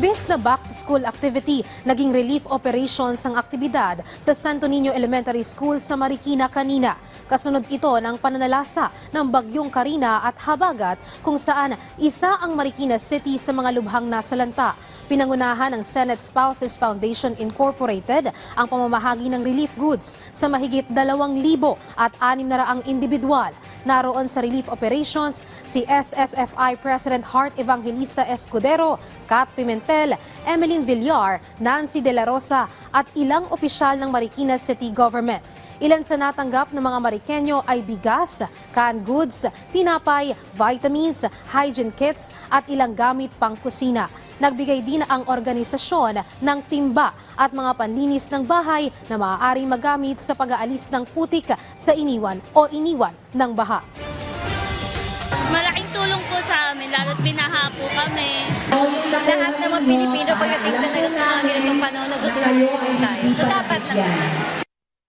Imbes na back-to-school activity, naging relief operations ang aktibidad sa Santo Niño Elementary School sa Marikina kanina. Kasunod ito ng pananalasa ng Bagyong Karina at Habagat kung saan isa ang Marikina City sa mga lubhang nasalanta. Pinangunahan ng Senate Spouses Foundation Incorporated ang pamamahagi ng relief goods sa mahigit 2,000 at 600 individual. Naroon sa relief operations si SSFI President Heart Evangelista Escudero, Kat Pimentel, Emeline Villar, Nancy De La Rosa at ilang opisyal ng Marikina City Government. Ilan sa natanggap ng mga Marikenyo ay bigas, canned goods, tinapay, vitamins, hygiene kits at ilang gamit pang kusina. Nagbigay din ang organisasyon ng timba at mga panlinis ng bahay na maaaring magamit sa pag-aalis ng putik sa iniwan o iniwan ng baha. Malaking tulong po sa amin, lalo't binaha po kami. lahat naman Pilipino pagdating talaga sa mga ganitong panahon nagtutulungan tayo. So dapat lang naman.